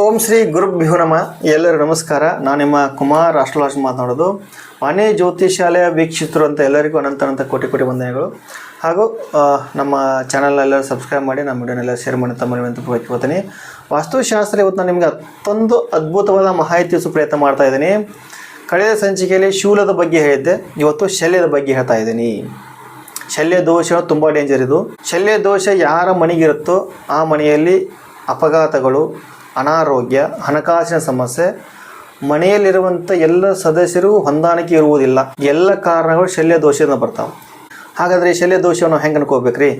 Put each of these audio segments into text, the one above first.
ಓಂ ಶ್ರೀ ಗುರುಭ್ಯೋ ನಮ. ಎಲ್ಲರೂ ನಮಸ್ಕಾರ. ನಾನು ನಿಮ್ಮ ಕುಮಾರ್ ಅಷ್ಟಲಾಶ್ ಮಾತನಾಡೋದು. ಮನೆ ಜ್ಯೋತಿಷಾಲಯ ವೀಕ್ಷಿತರು ಅಂತ ಎಲ್ಲರಿಗೂ ಅನಂತ ಅನಂತ ಕೋಟಿ ಕೋಟಿ ವಂದನೆಗಳು. ಹಾಗೂ ನಮ್ಮ ಚಾನಲ್ನೆಲ್ಲರೂ ಸಬ್ಸ್ಕ್ರೈಬ್ ಮಾಡಿ, ನಮ್ಮ ವಿಡಿಯೋನೆಲ್ಲ ಶೇರ್ ಮಾಡಿ ತಮ್ಮ ಅಂತ ವಾಸ್ತುಶಾಸ್ತ್ರ ಇವತ್ತು ನಾನು ನಿಮಗೆ ಅತ್ತೊಂದು ಅದ್ಭುತವಾದ ಮಾಹಿತಿ ಪ್ರಯತ್ನ ಮಾಡ್ತಾ ಇದ್ದೀನಿ. ಕಳೆದ ಸಂಚಿಕೆಯಲ್ಲಿ ಶೂಲದ ಬಗ್ಗೆ ಹೇಳಿದ್ದೆ. ಇವತ್ತು ಶಲ್ಯದ ಬಗ್ಗೆ ಹೇಳ್ತಾ ಇದ್ದೀನಿ. ಶಲ್ಯ ದೋಷ ತುಂಬ ಡೇಂಜರ್ ಇದು. ಶಲ್ಯ ದೋಷ ಯಾರ ಮನೆಗಿರುತ್ತೋ ಆ ಮನೆಯಲ್ಲಿ ಅಪಘಾತಗಳು ಅನಾರೋಗ್ಯ, ಹಣಕಾಸಿನ ಸಮಸ್ಯೆ ಮನೆಯಲ್ಲಿರುವಂಥ ಎಲ್ಲ ಸದಸ್ಯರು ಹೊಂದಾಣಿಕೆ ಇರುವುದಿಲ್ಲ. ಎಲ್ಲ ಕಾರಣಗಳು ಶಲ್ಯ ದೋಷದಿಂದ ಬರ್ತಾವೆ. ಹಾಗಾದರೆ ಶಲ್ಯ ದೋಷವನ್ನು ಹೆಂಗೆ ಅನ್ಕೋಬೇಕ್ರಿ?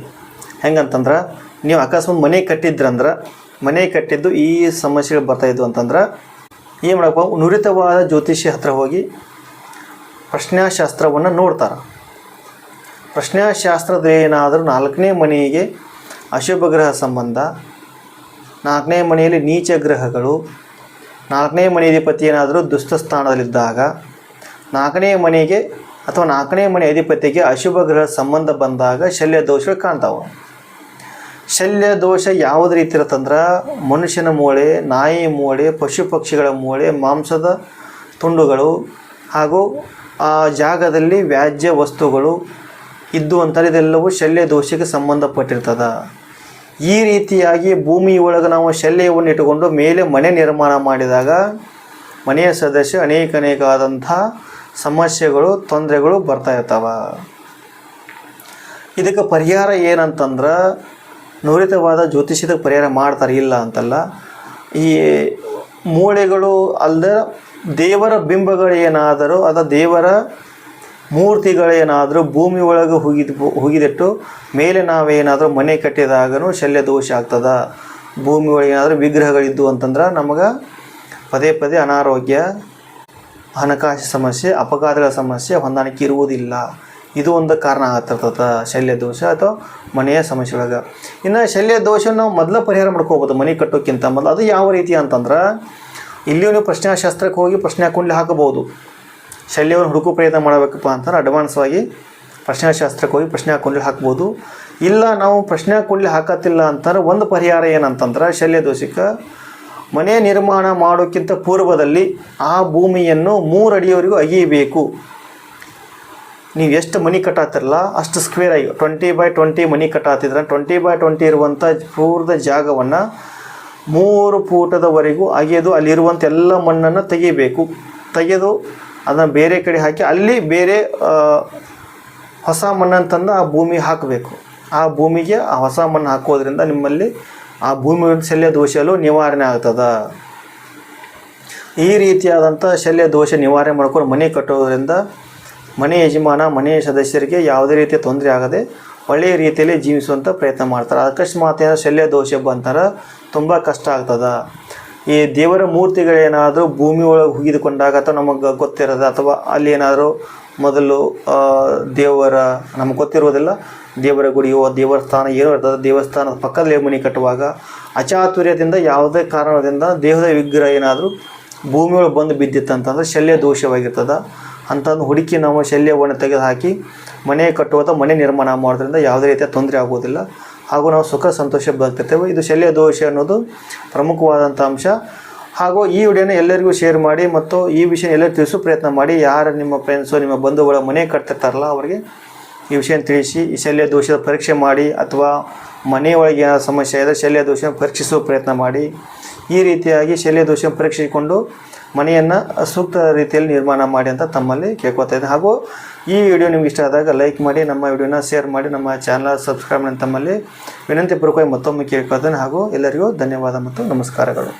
ಹೆಂಗಂತಂದ್ರೆ, ನೀವು ಅಕಸ್ಮಾತ್ ಮನೆ ಕಟ್ಟಿದ್ರಂದ್ರೆ, ಮನೆ ಕಟ್ಟಿದ್ದು ಈ ಸಮಸ್ಯೆಗಳು ಬರ್ತಾಯಿದ್ವು ಅಂತಂದ್ರೆ, ಏನು ಮಾಡಪ್ಪ ನುರಿತವಾದ ಜ್ಯೋತಿಷ್ಯ ಹತ್ರ ಹೋಗಿ ಪ್ರಶ್ನಾಶಾಸ್ತ್ರವನ್ನು ನೋಡ್ತಾರೆ. ಪ್ರಶ್ನಾಶಾಸ್ತ್ರದ ಏನಾದರೂ ನಾಲ್ಕನೇ ಮನೆಗೆ ಅಶುಭ ಗ್ರಹ ಸಂಬಂಧ ನಾಲ್ಕನೇ ಮನೆಯಲ್ಲಿ ನೀಚ ಗ್ರಹಗಳು, ನಾಲ್ಕನೇ ಮನೆ ಅಧಿಪತಿ ಏನಾದರೂ ದುಷ್ಟ ಸ್ಥಾನದಲ್ಲಿದ್ದಾಗ, ನಾಲ್ಕನೇ ಮನೆಗೆ ಅಥವಾ ನಾಲ್ಕನೇ ಮನೆ ಅಧಿಪತಿಗೆ ಅಶುಭ ಗ್ರಹ ಸಂಬಂಧ ಬಂದಾಗ ಶಲ್ಯ ದೋಷಗಳು ಕಾಣ್ತಾವೆ. ಶಲ್ಯ ದೋಷ ಯಾವುದೇ ರೀತಿ ಇರುತ್ತಂದ್ರೆ, ಮನುಷ್ಯನ ಮೂಳೆ, ನಾಯಿ ಮೂಳೆ, ಪಶು ಪಕ್ಷಿಗಳ ಮೂಳೆ, ಮಾಂಸದ ತುಂಡುಗಳು ಹಾಗೂ ಆ ಜಾಗದಲ್ಲಿ ವ್ಯಾಜ್ಯ ವಸ್ತುಗಳು ಇದ್ದು ಅಂತಾರೆ ಇದೆಲ್ಲವೂ ಶಲ್ಯ ದೋಷಕ್ಕೆ ಸಂಬಂಧಪಟ್ಟಿರ್ತದ. ಈ ರೀತಿಯಾಗಿ ಭೂಮಿ ನಾವು ಶಲ್ಯವನ್ನು ಇಟ್ಟುಕೊಂಡು ಮೇಲೆ ಮನೆ ನಿರ್ಮಾಣ ಮಾಡಿದಾಗ ಮನೆಯ ಸದಸ್ಯ ಅನೇಕ ಅನೇಕ ಆದಂಥ ಸಮಸ್ಯೆಗಳು, ತೊಂದರೆಗಳು ಬರ್ತಾ ಇರ್ತಾವ. ಇದಕ್ಕೆ ಪರಿಹಾರ ಏನಂತಂದ್ರೆ ನುರಿತವಾದ ಜ್ಯೋತಿಷ್ಯದ ಪರಿಹಾರ ಮಾಡ್ತಾರೆ ಇಲ್ಲ ಅಂತಲ್ಲ, ಈ ಮೂಳೆಗಳು ಅಲ್ಲದೆ ದೇವರ ಬಿಂಬಗಳು ಏನಾದರೂ ಅದ ದೇವರ ಮೂರ್ತಿಗಳೇನಾದರೂ ಭೂಮಿ ಒಳಗೆ ಹುಗಿದ್ ಹುಗಿದಿಟ್ಟು ಮೇಲೆ ನಾವೇನಾದರೂ ಮನೆ ಕಟ್ಟಿದಾಗನೂ ಶಲ್ಯ ದೋಷ ಆಗ್ತದ. ಭೂಮಿ ಒಳಗೆ ಏನಾದರೂ ವಿಗ್ರಹಗಳಿದ್ದು ಅಂತಂದ್ರೆ ನಮಗೆ ಪದೇ ಪದೇ ಅನಾರೋಗ್ಯ, ಹಣಕಾಸು ಸಮಸ್ಯೆ, ಅಪಘಾತಗಳ ಸಮಸ್ಯೆ ಹೊಂದಾಣಿಕೆ ಇರುವುದಿಲ್ಲ. ಇದು ಒಂದು ಕಾರಣ ಆಗ್ತಿರ್ತದೆ ಶಲ್ಯ ದೋಷ ಅಥವಾ ಮನೆಯ ಸಮಸ್ಯೆ ಒಳಗೆ ಇನ್ನು ಶಲ್ಯ ದೋಷ ನಾವು ಮೊದಲ ಪರಿಹಾರ ಮಾಡ್ಕೋಬೋದು ಮನೆ ಕಟ್ಟೋಕ್ಕಿಂತ ಮೊದಲು. ಅದು ಯಾವ ರೀತಿ ಅಂತಂದ್ರೆ, ಇಲ್ಲಿಯೂ ನೀವು ಪ್ರಶ್ನಾಶಾಸ್ತ್ರಕ್ಕೆ ಹೋಗಿ ಪ್ರಶ್ನೆ ಹಾಕೊಂಡು ಹಾಕಬಹುದು. ಶಲ್ಯವನ್ನು ಹುಡುಕು ಪ್ರಯತ್ನ ಮಾಡಬೇಕಪ್ಪ ಅಂತಂದ್ರೆ ಅಡ್ವಾನ್ಸ್ವಾಗಿ ಪ್ರಶ್ನಾಶಾಸ್ತ್ರಕ್ಕೆ ಹೋಗಿ ಪ್ರಶ್ನೆ ಕುಂಡ್ಲಿ ಹಾಕ್ಬೋದು. ಇಲ್ಲ, ನಾವು ಪ್ರಶ್ನೆ ಕುಂಡ್ಲಿ ಹಾಕತ್ತಿಲ್ಲ ಅಂತಂದ್ರೆ ಒಂದು ಪರಿಹಾರ ಏನಂತಂದ್ರೆ ಶಲ್ಯ ದೋಷಕ್ಕೆ ಮನೆ ನಿರ್ಮಾಣ ಮಾಡೋಕ್ಕಿಂತ ಪೂರ್ವದಲ್ಲಿ ಆ ಭೂಮಿಯನ್ನು ಮೂರು ಅಡಿಯವರೆಗೂ ಅಗಿಯಬೇಕು. ನೀವು ಎಷ್ಟು ಮನಿ ಕಟ್ಟಾತಿರಲ್ಲ, ಅಷ್ಟು ಸ್ಕ್ವೇರ್ ಆಗಿ ಟ್ವೆಂಟಿ ಬೈ ಟ್ವೆಂಟಿ ಮನಿ ಕಟ್ಟಾತಿದ್ರೆ ಟ್ವೆಂಟಿ ಬೈ ಟ್ವೆಂಟಿ ಇರುವಂಥ ಪೂರ್ದ ಜಾಗವನ್ನು ಮೂರು ಫೂಟದವರೆಗೂ ಅಗೆದು ಅಲ್ಲಿರುವಂಥ ಎಲ್ಲ ಮಣ್ಣನ್ನು ತೆಗಿಬೇಕು. ತೆಗೆದು ಅದನ್ನು ಬೇರೆ ಕಡೆ ಹಾಕಿ ಅಲ್ಲಿ ಬೇರೆ ಹೊಸ ಮಣ್ಣನ್ನು ತಂದು ಆ ಭೂಮಿ ಹಾಕಬೇಕು. ಆ ಭೂಮಿಗೆ ಆ ಹೊಸ ಮಣ್ಣು ಹಾಕೋದ್ರಿಂದ ನಿಮ್ಮಲ್ಲಿ ಆ ಭೂಮಿ ಶಲ್ಯ ದೋಷಲು ನಿವಾರಣೆ ಆಗ್ತದ. ಈ ರೀತಿಯಾದಂಥ ಶಲ್ಯ ದೋಷ ನಿವಾರಣೆ ಮಾಡ್ಕೊಂಡು ಮನೆ ಕಟ್ಟೋದ್ರಿಂದ ಮನೆ ಯಜಮಾನ, ಮನೆ ಸದಸ್ಯರಿಗೆ ಯಾವುದೇ ರೀತಿಯ ತೊಂದರೆ ಆಗದೆ ಒಳ್ಳೆಯ ರೀತಿಯಲ್ಲಿ ಜೀವಿಸುವಂಥ ಪ್ರಯತ್ನ ಮಾಡ್ತಾರೆ. ಅಕಸ್ಮಾತ್ ಏನಾದ್ರು ಶಲ್ಯ ದೋಷ ಬಂತಾರೆ ತುಂಬ ಕಷ್ಟ ಆಗ್ತದೆ. ಈ ದೇವರ ಮೂರ್ತಿಗಳೇನಾದರೂ ಭೂಮಿ ಒಳಗೆ ಹುಗಿದುಕೊಂಡಾಗ ಅಥವಾ ನಮಗೆ ಗೊತ್ತಿರೋದು ಅಥವಾ ಅಲ್ಲಿ ಏನಾದರೂ ಮೊದಲು ದೇವರ, ನಮಗೆ ಗೊತ್ತಿರೋದಿಲ್ಲ ದೇವರ ಗುಡಿಯೋ, ದೇವರ ಸ್ಥಾನ ಏನೋ ಇರ್ತದೆ ದೇವಸ್ಥಾನದ ಪಕ್ಕದಲ್ಲಿ ಮನೆ ಕಟ್ಟುವಾಗ ಅಚಾತುರ್ಯದಿಂದ ಯಾವುದೇ ಕಾರಣದಿಂದ ದೇಹದ ವಿಗ್ರಹ ಏನಾದರೂ ಭೂಮಿಯೊಳಗೆ ಬಂದು ಬಿದ್ದಿತ್ತಂತಂದ್ರೆ ಶಲ್ಯ ದೋಷವಾಗಿರ್ತದೆ. ಅಂಥದ್ದು ಹುಡುಕಿ ನಾವು ಶಲ್ಯವನ್ನು ತೆಗೆದುಹಾಕಿ ಮನೆ ಕಟ್ಟುವ ಅಥವಾ ಮನೆ ನಿರ್ಮಾಣ ಮಾಡೋದ್ರಿಂದ ಯಾವುದೇ ರೀತಿಯ ತೊಂದರೆ ಆಗೋದಿಲ್ಲ ಹಾಗೂ ನಾವು ಸುಖ ಸಂತೋಷ ಬದುಕ್ತಿರ್ತೇವೆ ಇದು ಶಲ್ಯ ದೋಷ ಅನ್ನೋದು ಪ್ರಮುಖವಾದಂಥ ಅಂಶ. ಹಾಗೂ ಈ ವಿಡಿಯೋನ ಎಲ್ಲರಿಗೂ ಶೇರ್ ಮಾಡಿ ಮತ್ತು ಈ ವಿಷಯ ಎಲ್ಲರಿಗೂ ತಿಳಿಸೋ ಪ್ರಯತ್ನ ಮಾಡಿ. ಯಾರು ನಿಮ್ಮ ಫ್ರೆಂಡ್ಸು ನಿಮ್ಮ ಬಂಧುಗಳ ಮನೆ ಕಟ್ತಿರ್ತಾರಲ್ಲ ಅವರಿಗೆ ಈ ವಿಷಯ ತಿಳಿಸಿ, ಈ ಶಲ್ಯ ದೋಷದ ಪರೀಕ್ಷೆ ಮಾಡಿ ಅಥವಾ ಮನೆಯೊಳಗೆ ಏನಾದ್ರು ಸಮಸ್ಯೆ ಇದೆ ಶಲ್ಯ ದೋಷ ಪರೀಕ್ಷಿಸುವ ಪ್ರಯತ್ನ ಮಾಡಿ. ಈ ರೀತಿಯಾಗಿ ಶಲ್ಯ ದೋಷ ಪರೀಕ್ಷಿಸಿಕೊಂಡು ಮನೆಯನ್ನು ಸೂಕ್ತ ರೀತಿಯಲ್ಲಿ ನಿರ್ಮಾಣ ಮಾಡಿ ಅಂತ ತಮ್ಮಲ್ಲಿ ಕೇಳ್ಕೊತಾ ಇದ್ದೀನಿ. ಹಾಗೂ ಈ ವಿಡಿಯೋ ನಿಮ್ಗೆ ಇಷ್ಟ ಆದಾಗ ಲೈಕ್ ಮಾಡಿ, ನಮ್ಮ ವಿಡಿಯೋನ ಶೇರ್ ಮಾಡಿ, ನಮ್ಮ ಚಾನಲ್ ಸಬ್ಸ್ಕ್ರೈಬ್ ತಮ್ಮಲ್ಲಿ ವಿನಂತಿ ಪೂರ್ವಕವಾಗಿ ಮತ್ತೊಮ್ಮೆ ಕೇಳ್ಕೊಳ್ತೇನೆ. ಹಾಗೂ ಎಲ್ಲರಿಗೂ ಧನ್ಯವಾದ ಮತ್ತು ನಮಸ್ಕಾರಗಳು.